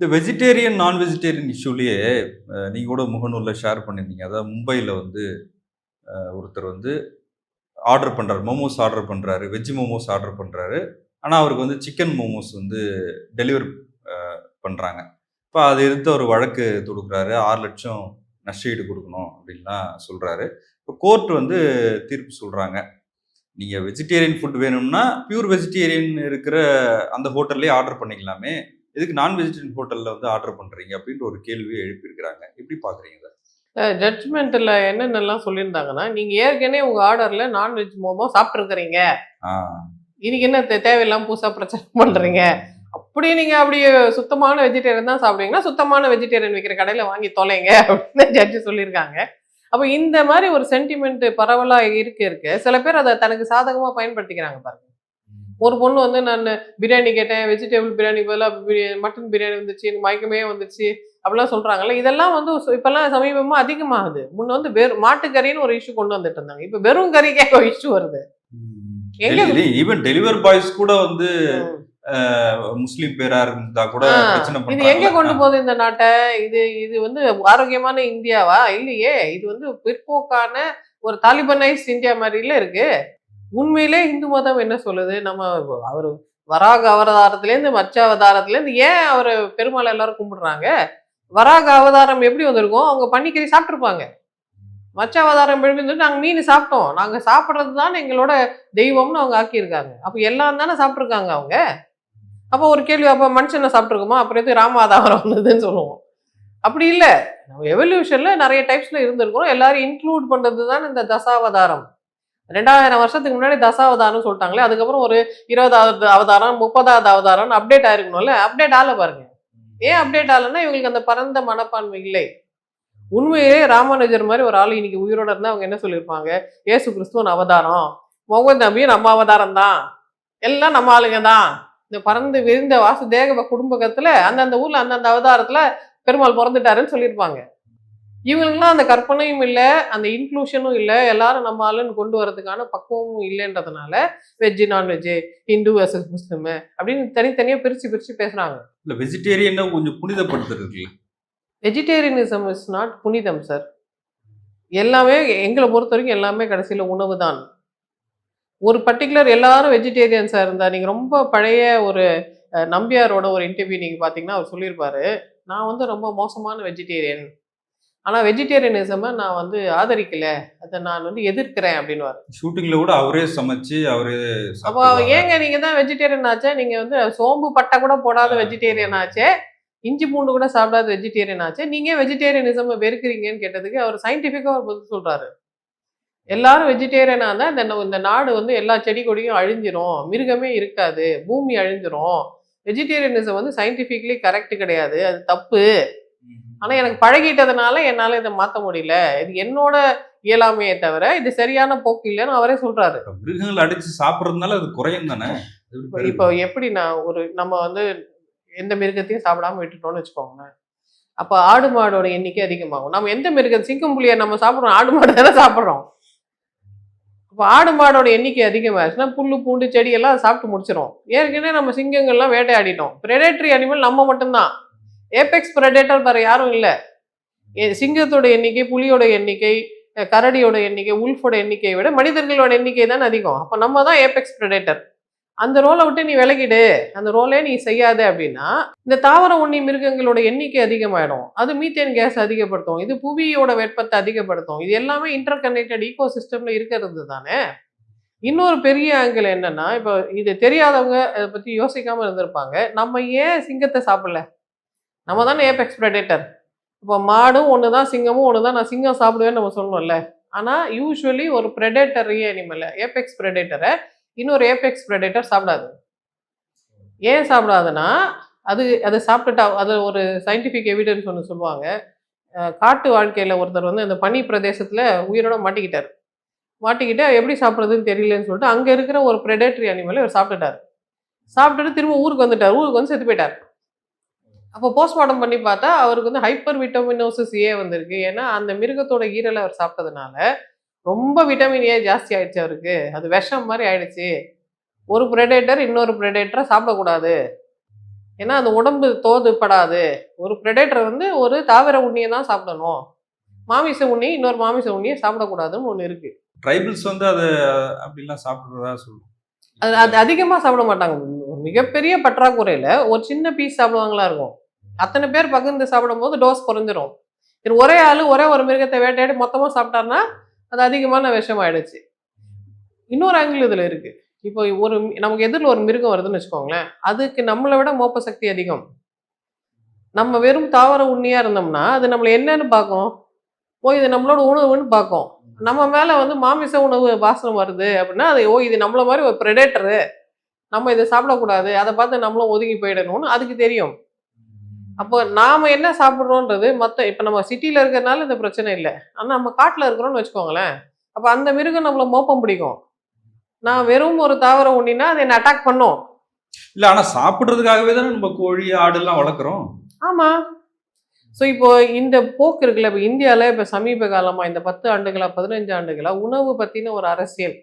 இந்த வெஜிடேரியன் நான் வெஜிடேரியன் இஷ்யூலேயே நீங்கள் கூட முகநூலில் ஷேர் பண்ணியிருந்தீங்க. அதாவது மும்பையில் வந்து ஒருத்தர் வந்து ஆர்டர் பண்ணுறாரு மோமோஸ் ஆர்டர் பண்ணுறாரு வெஜ் மோமோஸ் ஆர்டர் பண்ணுறாரு ஆனால் அவருக்கு வந்து சிக்கன் மோமோஸ் வந்து டெலிவர் பண்ணுறாங்க இப்போ அதை எதிர்த்து ஒரு வழக்கு தொடுக்குறாரு. ஆறு லட்சம் நஷ்டஈடு கொடுக்கணும் அப்படின்லாம் சொல்கிறாரு இப்போ கோர்ட் வந்து தீர்ப்பு சொல்கிறாங்க நீங்கள் வெஜிடேரியன் ஃபுட் வேணும்னா பியூர் வெஜிடேரியன் இருக்கிற அந்த ஹோட்டல்லே ஆர்டர் பண்ணிக்கலாமே. எதுக்கு நான் வெஜிடேரியன் ஹோட்டலில் வந்து ஆர்டர் பண்ணுறீங்க அப்படின்ற ஒரு கேள்வியை எழுப்பியிருக்கிறாங்க. எப்படி பார்க்குறீங்க இதை? ஜட்ஜ்மெண்ட்டில் என்னென்னலாம் சொல்லியிருந்தாங்கன்னா நீங்கள் ஏற்கனவே உங்கள் ஆர்டரில் நான்வெஜ் மோமோ சாப்பிட்ருக்கிறீங்க இன்னைக்கு என்ன தே- தேவையில்லாம புதுசாக பிரச்சனை பண்ணுறீங்க அப்படி நீங்கள் அப்படி சுத்தமான வெஜிடேரியன் தான் சாப்பிடுவீங்கன்னா சுத்தமான வெஜிடேரியன் விற்கிற கடையில் வாங்கி தொலைங்க அப்படின்னு ஜட்ஜு சொல்லியிருக்காங்க. அப்போ இந்த மாதிரி ஒரு சென்டிமெண்ட் பரவலாக இருக்க இருக்க. சில பேர் அதை தனக்கு சாதகமாக பயன்படுத்திக்கிறாங்க பாருங்க. ஒரு பொண்ணு வந்து நான் பிரியாணி கேட்டேன் வெஜிடபிள் பிரியாணி பதிலாக மட்டன் பிரியாணி வந்துச்சு எனக்கு மயக்கமே வந்துச்சு அப்படிலாம் சொல்றாங்கல்ல. இதெல்லாம் வந்து இப்பெல்லாம் சமீபமா அதிகமாகுது. முன்ன வந்து வெறும் மாட்டுக்கறின்னு ஒரு இஷ்யூ கொண்டு வந்துட்டு இருந்தாங்க. இப்ப வெறும் கறிக்கே ஒரு இஷ்யூ வருது. ஈவன் டெலிவர் பாய்ஸ் கூட வந்து முஸ்லீம் பேரா இருந்தா கூட இது எங்க கொண்டு போகுது இந்த நாட்டை? இது இது வந்து ஆரோக்கியமான இந்தியாவா? இல்லையே. இது வந்து பிற்போக்கான ஒரு தாலிபனைஸ் இந்தியா மாதிரில இருக்கு. உண்மையிலே இந்து மதம் என்ன சொல்லுது? நம்ம அவர் வராக அவதாரத்திலேருந்து மச்ச அவதாரத்திலேருந்து ஏன் அவர் பெருமாள் எல்லாரும் கும்பிடுறாங்க? வராக அவதாரம் எப்படி வந்திருக்கும் அவங்க பன்னிக்கறி சாப்பிட்ருப்பாங்க மச்ச அவதாரம் எப்படி வந்து நாங்கள் மீன் சாப்பிட்டோம். நாங்கள் சாப்பிட்றது தான் எங்களோட தெய்வம்னு அவங்க ஆக்கியிருக்காங்க. அப்போ எல்லாம் தானே சாப்பிட்ருக்காங்க அவங்க? அப்போ ஒரு கேள்வி அப்போ மனுஷனை சாப்பிட்ருக்கோமா அப்புறம் எது ராமாதாரம் வந்ததுன்னு சொல்லுவோம். அப்படி இல்லை. நம்ம எவல்யூஷனில் நிறைய டைப்ஸில் இருந்திருக்கிறோம். எல்லாரும் இன்க்ளூட் பண்ணுறது தான் இந்த தசாவதாரம். ரெண்டாயிரம் வருஷத்துக்கு முன்னாடி தசாவதாரம் சொல்லிட்டாங்களே அதுக்கப்புறம் ஒரு இருபதாவது அவதாரம் முப்பதாவது அவதாரம் அப்டேட் ஆயிருக்கணும்ல? அப்டேட் ஆகல பாருங்க. ஏன் அப்டேட் ஆகலைன்னா இவங்களுக்கு அந்த பரந்த மனப்பான்மை இல்லை. உண்மையிலே ராமானுஜர் மாதிரி ஒரு ஆள் இன்னைக்கு உயிரோட இருந்தால் அவங்க என்ன சொல்லியிருப்பாங்க? ஏசு கிறிஸ்துவன் அவதாரம். முகமது நபியும் நம்ம அவதாரம் தான். எல்லாம் நம்ம ஆளுங்க தான். இந்த பறந்து விரிந்த வாசுதேக குடும்பத்துல அந்தந்த ஊர்ல அந்தந்த அவதாரத்துல பெருமாள் பிறந்துட்டாருன்னு சொல்லியிருப்பாங்க. இவங்களுக்குலாம் அந்த கற்பனையும் இல்லை அந்த இன்க்ளூஷனும் இல்லை. எல்லாரும் நம்ம ஆளுன்னு கொண்டு வரதுக்கான பக்குவமும் இல்லைன்றதுனால veg non veg Hindu versus Muslim அப்படின்னு தனித்தனியா பிரிச்சு பிரிச்சு பேசுறாங்க. இல்ல வெஜிடேரியனை கொஞ்சம் புனிதப்படுத்துறதுல வெஜிடேரியனிசம் இஸ் நாட் புனிதம் சார் எல்லாமே எங்களை பொறுத்த வரைக்கும் எல்லாமே கடைசியில் உணவு தான். ஒரு பர்டிகுலர் எல்லாரும் வெஜிடேரியன்ஸாக இருந்தா நீங்கள் ரொம்ப பழைய ஒரு நம்பியாரோட ஒரு இன்டர்வியூ நீங்கள் பார்த்தீங்கன்னா அவர் சொல்லியிருப்பாரு நான் வந்து ரொம்ப மோசமான வெஜிடேரியன் ஆனால் வெஜிடேரியனிசமை நான் வந்து ஆதரிக்கல. அதை நான் வந்து எதிர்க்கிறேன் அப்படின்னுவார். ஷூட்டிங்ல கூட அவரே சமைச்சு அவரே அப்போ. ஏங்க நீங்க தான் வெஜிடேரியன் ஆச்சே? நீங்க வந்து சோம்பு பட்டை கூட போடாத வெஜிடேரியன் ஆச்சே? இஞ்சி பூண்டு கூட சாப்பிடாத வெஜிடேரியன் ஆச்சே? நீங்க வெஜிடேரியனிசம் வெறுக்கிறீங்கன்னு கேட்டதுக்கு அவர் சயின்டிஃபிக்கா ஒரு பதில் சொல்றாரு. எல்லாரும் வெஜிடேரியனா இருந்தா இந்த இந்த நாடு வந்து எல்லா செடி கொடியும் அழிஞ்சிரும். மிருகமே இருக்காது. பூமி அழிஞ்சிரும். வெஜிடேரியனிசம் வந்து சயின்டிஃபிக்லி கரெக்ட் கிடையாது. அது தப்பு. ஆனா எனக்கு பழகிட்டதுனால என்னால இதை மாத்த முடியல. இது என்னோட இயலாமையே தவிர இது சரியான போக்கு இல்லைன்னு அவரே சொல்றாரு. இப்ப மிருகங்கள் அடிச்சு சாப்பிடுறதுனால அது குறையும் தானே? இப்போ பெருகும்? இப்போ எப்படி நான் ஒரு நம்ம வந்து எந்த மிருகத்தையும் சாப்பிடாம விட்டுட்டோம்னு வச்சுக்கோங்களேன். அப்போ ஆடு மாடோட எண்ணிக்கை அதிகமாகும். நம்ம எந்த மிருகம் சிங்கம் புலியை நம்ம சாப்பிட்றோம் ஆடு மாடு தானே சாப்பிட்றோம். அப்போ ஆடு மாடோட எண்ணிக்கை அதிகமாச்சுன்னா புல்லு பூண்டு செடி எல்லாம் சாப்பிட்டு முடிச்சிடும் ஏற்கனவே நம்ம சிங்கங்கள்லாம் வேட்டையாடிட்டோம். பிரெடேட்டரி அனிமல் நம்ம மட்டும்தான். ஏபெக்ஸ் ப்ரெடேட்டர் வேற யாரும் இல்லை. சிங்கத்தோட எண்ணிக்கை புலியோட எண்ணிக்கை கரடியோட எண்ணிக்கை உல்ஃபோட எண்ணிக்கையை விட மனிதர்களோட எண்ணிக்கை தான் அதிகம். அப்போ நம்ம தான் ஏபெக்ஸ் ப்ரெடேட்டர் அந்த ரோலை விட்டு நீ விலகிடு. அந்த ரோலே நீ செய்யாத அப்படின்னா இந்த தாவர உண்ணி மிருகங்களோட எண்ணிக்கை அதிகமாயிடும். அது மீத்தேன் கேஸ் அதிகப்படுத்தும். இது புவியோட வெப்பத்தை அதிகப்படுத்தும். இது எல்லாமே இன்டர் கனெக்டட் ஈகோ சிஸ்டம்ல இருக்கிறது தானே. இன்னொரு பெரிய ஆங்கிள் என்னன்னா இப்போ இது தெரியாதவங்க அதை பத்தி யோசிக்காம இருந்திருப்பாங்க. நம்ம ஏன் சிங்கத்தை சாப்பிடல? நம்ம தானே ஏபெக்ஸ் ப்ரெடேட்டர் இப்போ மாடும் ஒன்று தான் சிங்கமும் ஒன்று தான் நான் சிங்கம் சாப்பிடுவேன்னு நம்ம சொன்னோம்ல ஆனால் யூஸ்வலி ஒரு ப்ரெடேட்டரி அனிமலை ஏபெக்ஸ் ப்ரெடேட்டரை இன்னொரு ஏபெக்ஸ் ப்ரெடேட்டர் சாப்பிடாது. ஏன் சாப்பிடாதுன்னா அது அதை சாப்பிட்டுட்டா அது ஒரு சயின்டிஃபிக் எவிடன்ஸ் ஒன்று சொல்லுவாங்க. காட்டு வாழ்க்கையில் ஒருத்தர் வந்து அந்த பனி பிரதேசத்தில் உயிரோட மாட்டிக்கிட்டார். மாட்டிக்கிட்டு எப்படி சாப்பிட்றதுன்னு தெரியலன்னு சொல்லிட்டு அங்கே இருக்கிற ஒரு ப்ரெடேட்டரி அனிமலை இவர் சாப்பிட்டுட்டார். சாப்பிட்டுட்டு திரும்ப ஊருக்கு வந்துட்டார். ஊருக்கு வந்து செத்து போயிட்டார். அப்போ போஸ்ட்மார்ட்டம் பண்ணி பார்த்தா அவருக்கு வந்து ஹைப்பர் விட்டமினோசிஸ் ஏ வந்திருக்கு. ஏன்னா அந்த மிருகத்தோட ஈரலை அவர் சாப்பிட்டதுனால ரொம்ப விட்டமின் ஏ ஜாஸ்தி ஆயிடுச்சு அவருக்கு. அது விஷம் மாதிரி ஆயிடுச்சு. ஒரு ப்ரெடேட்டர் இன்னொரு ப்ரெடேட்டரை சாப்பிடக்கூடாது. ஏன்னா அந்த உடம்பு தோதுப்படாது. ஒரு predator வந்து ஒரு தாவர உண்ணியை தான் சாப்பிடணும். மாமிச உண்ணி இன்னொரு மாமிச உண்ணியை சாப்பிடக்கூடாதுன்னு ஒன்று இருக்கு. ட்ரைபிள்ஸ் வந்து அதை அப்படிலாம் சாப்பிடுறதா சொல்லுவோம் அது அது அதிகமாக சாப்பிட மாட்டாங்க. ஒரு மிகப்பெரிய பற்றாக்குறையில ஒரு சின்ன பீஸ் சாப்பிடுவாங்களா இருக்கும். அத்தனை பேர் பகிர்ந்து சாப்பிடும்போது டோஸ் குறைஞ்சிரும். இது ஒரே ஆள் ஒரே ஒரு மிருகத்தை வேட்டையாடி மொத்தமாக சாப்பிட்டாருன்னா அது அதிகமான விஷம் ஆயிடுச்சு இன்னொரு ஆங்கிள் இதில் இருக்கு. இப்போ ஒரு நமக்கு எதிரில் ஒரு மிருகம் வருதுன்னு வச்சுக்கோங்களேன் அதுக்கு நம்மளை விட மோப்ப சக்தி அதிகம். நம்ம வெறும் தாவர உண்ணியா இருந்தோம்னா அது நம்மளை என்னன்னு பார்க்கும்? ஓ இது நம்மளோட உணவுன்னு பார்க்கும். நம்ம மேலே வந்து மாமிச உணவு வாசனம் வருது அப்படின்னா அது ஓ இது நம்மள மாதிரி ஒரு ப்ரெடேட்டரு நம்ம இதை சாப்பிடக்கூடாது. அதை பார்த்து நம்மளும் ஒதுங்கி போயிடணும்னு அதுக்கு தெரியும். அப்போ நாம என்ன சாப்பிட்றோன்றது மற்ற இப்போ நம்ம சிட்டியில் இருக்கிறதுனால இந்த பிரச்சனை இல்லை. ஆனால் நம்ம காட்டில் இருக்கிறோம்னு வச்சுக்கோங்களேன். அப்போ அந்த மிருகம் நம்மளை மோப்பம் பிடிக்கும். நான் வெறும் ஒரு தாவர உண்ணினா அதை என்ன அட்டாக் பண்ணும். இல்ல ஆனா சாப்பிடுறதுக்காகவே தானே நம்ம கோழி ஆடு எல்லாம் வளர்க்குறோம். ஆமா. ஸோ இப்போ இந்த போக்கு இருக்குல்ல இப்போ இந்தியாவில் இப்போ சமீப காலமா இந்த பத்து ஆண்டுகளா பதினஞ்சு ஆண்டுகளா உணவு பத்தின ஒரு அரசியல்.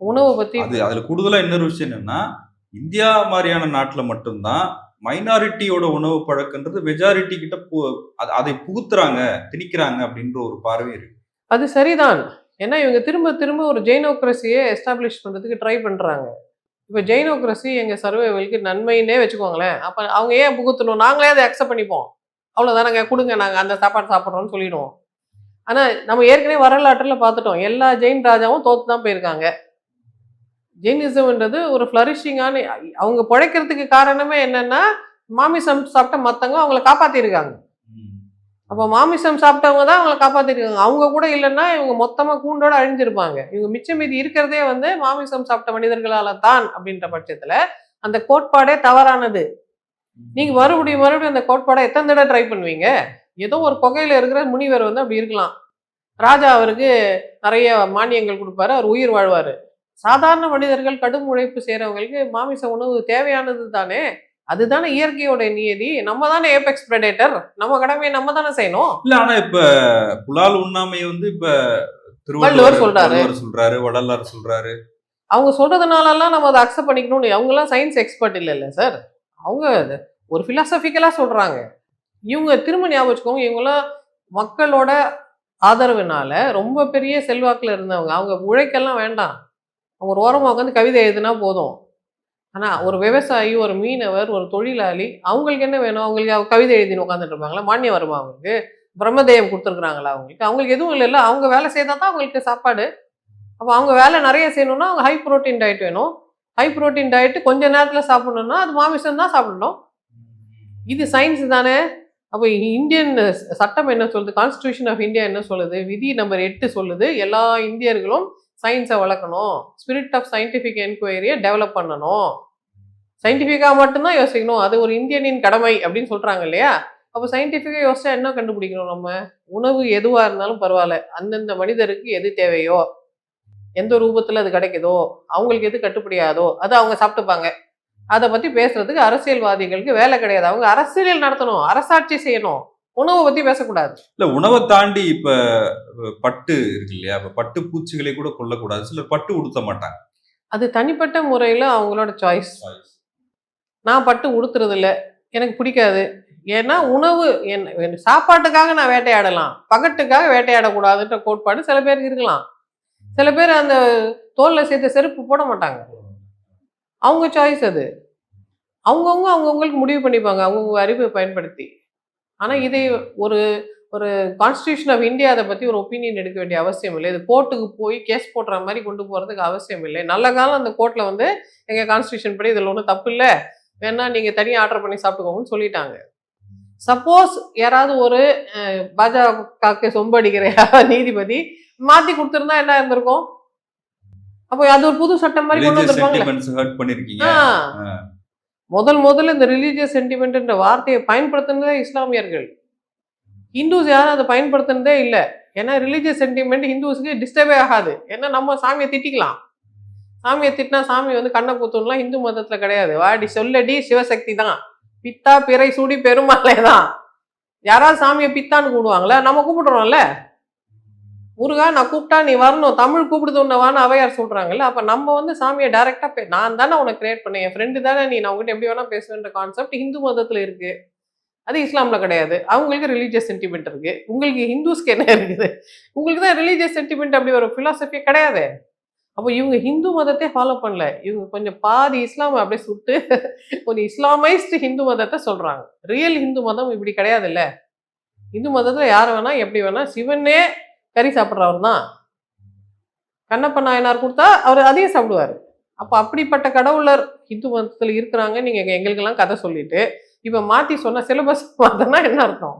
உணவு பத்தி அது அதுல கூடுதலா இன்னொரு விஷயம் என்னன்னா இந்தியா மாதிரியான நாட்டுல மட்டும்தான் மைனாரிட்டியோட உணவு பழக்கன்றது மெஜாரிட்டி கிட்ட பு- அதை புகுத்துறாங்க திணிக்கிறாங்க அப்படின்ற ஒரு பார்வை இருக்கு. அது சரிதான். ஏன்னா இவங்க திரும்ப திரும்ப ஒரு ஜெயினோக்ரஸியை எஸ்டாப்ளிஷ் பண்றதுக்கு ட்ரை பண்றாங்க. இப்போ ஜெயினோக்ரஸி எங்க சர்வைவலுக்கு நன்மைன்னே வச்சுக்கோங்களேன். அப்ப அவங்க ஏன் புகுத்தணும்? நாங்களே அதை அக்செப்ட் பண்ணிப்போம். அவ்வளவுதானங்க கொடுங்க நாங்க அந்த சாப்பாடு சாப்பிட்றோம்னு சொல்லிடுவோம். ஆனா நம்ம ஏற்கனவே வரலாற்றுல பார்த்துட்டோம். எல்லா ஜெயின் ராஜாவும் தோத்து தான் போயிருக்காங்க. ஜெயினிசம்ன்றது ஒரு ஃப்ளரிஷிங்கான அவங்க பிழைக்கிறதுக்கு காரணமே என்னன்னா மாமிசம் சாப்பிட்ட மற்றவங்க அவங்கள காப்பாற்றிருக்காங்க அப்போ மாமிசம் சாப்பிட்டவங்க தான் அவங்கள காப்பாற்றிருக்காங்க அவங்க கூட இல்லைன்னா இவங்க மொத்தமாக கூண்டோட அழிஞ்சிருப்பாங்க. இவங்க மிச்சம் மீதி இருக்கிறதே வந்து மாமிசம் சாப்பிட்ட மனிதர்களால் தான் அப்படின்ற பட்சத்தில் அந்த கோட்பாடே தவறானது. நீங்கள் மறுபடியும் மறுபடியும் அந்த கோட்பாடை எத்தனை தடவை ட்ரை பண்ணுவீங்க? ஏதோ ஒரு கொகையில் இருக்கிற முனிவர் வந்து அப்படி இருக்கலாம். ராஜா அவருக்கு நிறைய மானியங்கள் கொடுப்பாரு அவர் உயிர் வாழ்வார். சாதாரண மனிதர்கள் கடும் உழைப்பு செய்றவங்களுக்கு மாமிச உணவு தேவையானது தானே? அதுதானே இயற்கையோட நியதி. நம்ம தானே ஏபெக்ஸ் predator. நம்ம கடமையை நம்ம தானே செய்யணும். இல்ல ஆனா இப்ப புலால் உண்ணாமை வந்து இப்ப வள்ளுவர் திருவள்ளுவர் சொல்றாரு. சொல்றாரு வள்ளலார் சொல்றாரு. அவங்க சொல்றதுனாலலாம் நம்ம அதை அக்செப்ட் பண்ணிக்கணும்னு அவங்களாம் சயின்ஸ் எக்ஸ்பர்ட் இல்லை இல்லை சார் அவங்க ஒரு ஃபிலாசபிக்கலாக சொல்றாங்க. இவங்க திரும்ப ஞாபகம் வச்சுக்கோங்க இவங்களாம் மக்களோட ஆதரவுனால ரொம்ப பெரிய செல்வாக்குல இருந்தவங்க. அவங்க உழைக்கெல்லாம் வேண்டாம். அவங்க ஒரு ஓரமாக உட்காந்து கவிதை எழுதுனா போதும். ஆனால் ஒரு விவசாயி ஒரு மீனவர் ஒரு தொழிலாளி அவங்களுக்கு என்ன வேணும்? அவங்களுக்கு அவங்க கவிதை எழுதின்னு உட்காந்துட்டு இருப்பாங்களா? மானியம் வருமா அவங்களுக்கு? பிரம்மதேயம் கொடுத்துருக்குறாங்களா அவங்களுக்கு? அவங்களுக்கு எதுவும் இல்லைல்ல அவங்க வேலை செய்தால் தான் அவங்களுக்கு சாப்பாடு. அப்போ அவங்க வேலை நிறைய செய்யணும்னா அவங்க ஹை புரோட்டீன் டயட் வேணும். ஹை ப்ரோட்டீன் டயட்டு கொஞ்ச நேரத்தில் சாப்பிடணும்னா அது மாமிசம் தான் சாப்பிடணும். இது சயின்ஸ் தானே. அப்போ இந்தியன் சட்டம் என்ன சொல்லுது? கான்ஸ்டியூஷன் ஆஃப் இந்தியா என்ன சொல்லுது? விதி நம்பர் எட்டு சொல்லுது. எல்லா இந்தியர்களும் சயின்ஸை வளர்க்கணும். ஸ்பிரிட் ஆஃப் சயின்டிஃபிக் என்கொயரியை டெவலப் பண்ணணும். சயின்டிஃபிக்காக மட்டும்தான் யோசிக்கணும். அது ஒரு இந்தியனின் கடமை அப்படின்னு சொல்கிறாங்க இல்லையா? அப்போ சயின்டிஃபிக்காக யோசிச்சா என்ன கண்டுபிடிக்கணும் நம்ம? உணவு எதுவாக இருந்தாலும் பரவாயில்ல. அந்தந்த மனிதருக்கு எது தேவையோ எந்த ரூபத்தில் அது கிடைக்குதோ அவங்களுக்கு எது கட்டுப்படியாதோ அது அவங்க சாப்பிட்டுப்பாங்க. அதை பற்றி பேசுறதுக்கு அரசியல்வாதிகளுக்கு வேலை கிடையாது. அவங்க அரசியல் நடத்தணும். அரசாட்சி செய்யணும். உணவை பற்றி பேசக்கூடாது. இல்ல உணவை தாண்டி இப்ப பட்டு இருக்கு இல்லையா? இப்ப பட்டு பூச்சிகளை கூட கொல்லக்கூடாது. சிலர் பட்டு உடுத்த மாட்டாங்க. அது தனிப்பட்ட முறையில் அவங்களோட சாய்ஸ் நான் பட்டு உடுத்துறது இல்ல எனக்கு பிடிக்காது. ஏன்னா உணவு என் என் சாப்பாட்டுக்காக நான் வேட்டையாடலாம். பகட்டுக்காக வேட்டையாடக்கூடாதுன்ற கோட்பாடு சில பேருக்கு இருக்கலாம். சில பேர் அந்த தோல்ல சேர்த்த செருப்பு போட மாட்டாங்க. அவங்க சாய்ஸ் அது. அவங்கவுங்க அவங்கவுங்களுக்கு முடிவு பண்ணிப்பாங்க. அவங்கவுங்க அறிவை பயன்படுத்தி. ஆனால் இதை ஒரு ஒரு கான்ஸ்டியூஷன் ஆஃப் இந்தியா அதை பற்றி ஒரு ஒப்பீனியன் எடுக்க வேண்டிய அவசியம் இல்லை. இது கோர்ட்டுக்கு போய் கேஸ் போடுற மாதிரி கொண்டு போகிறதுக்கு அவசியம் இல்லை. நல்ல காலம் அந்த கோர்ட்டில் வந்து எங்கள் கான்ஸ்டியூஷன் படி இதில் ஒன்றும் தப்பு இல்லை. வேணா நீங்கள் தனியாக ஆர்டர் பண்ணி சாப்பிட்டுக்கோங்கன்னு சொல்லிட்டாங்க. சப்போஸ் யாராவது ஒரு பாஜகவுக்கு சொம்படிக்கிற யாராவது நீதிபதி மாற்றி கொடுத்துருந்தா என்ன இருந்திருக்கும்? அப்போ அது ஒரு புது சட்டம் மாதிரி கொண்டு ரிலீஜியஸ் முதல் முதல்ல இந்த ரிலீஜியஸ் சென்டிமெண்ட்ன்ற வார்த்தையை பயன்படுத்தினதே இஸ்லாமியர்கள். ஹிந்துஸ் யாரும் அதை பயன்படுத்தினதே இல்லை. ஏன்னா ரிலீஜியஸ் சென்டிமெண்ட் ஹிந்துஸ்க்கு டிஸ்டர்பே ஆகாது. ஏன்னா நம்ம சாமியை திட்டிக்கலாம். சாமியை திட்டினா சாமி வந்து கண்ணை குத்தும்லாம் ஹிந்து மதத்தில் கிடையாது. வாடி சொல்லடி சிவசக்தி தான். பித்தா பிறை சூடி பெருமாளே தான். யாராவது சாமியை பித்தான்னு கூடுவாங்களே நம்ம கூப்பிடுறோம்ல. முருகா நான் கூப்பிட்டா நீ வரணும். தமிழ் கூப்பிடுது உன்னவான்னு அவையார் சொல்கிறாங்கல்ல அப்போ நம்ம வந்து சாமியை டைரெக்டாக பே நான் தானே உனக்கு கிரியேட் பண்ணேன். என் ஃப்ரெண்டு தானே நீ நான் உங்ககிட்ட எப்படி வேணால் பேசுவேன்ற கான்செப்ட் ஹிந்து மதத்தில் இருக்குது அது இஸ்லாமில் கிடையாது. அவங்களுக்கு ரிலீஜியஸ் சென்டிமெண்ட் இருக்குது உங்களுக்கு ஹிந்துஸ்க்கு என்ன இருக்குது? உங்களுக்கு தான் ரிலீஜியஸ் சென்டிமெண்ட் அப்படி ஒரு ஃபிலாசபியே கிடையாது. அப்போ இவங்க ஹிந்து மதத்தை ஃபாலோ பண்ணல. இவங்க கொஞ்சம் பாதி இஸ்லாம் அப்படியே சுட்டு கொஞ்சம் இஸ்லாமைஸ்டு ஹிந்து மதத்தை சொல்கிறாங்க ரியல் ஹிந்து மதம் இப்படி கிடையாதுல்ல. இந்து மதத்தில் யார் வேணால் எப்படி வேணால் சிவனே கறி சாப்பிட்றவர் தான். கண்ணப்ப நாயனார் கொடுத்தா அவர் அதையும் சாப்பிடுவார். அப்போ அப்படிப்பட்ட கடவுளர் இந்து மதத்தில் இருக்கிறாங்க. நீங்கள் எங்களுக்கெல்லாம் கதை சொல்லிட்டு இப்போ மாற்றி சொன்ன சிலபஸ் பார்த்தோன்னா என்ன அர்த்தம்?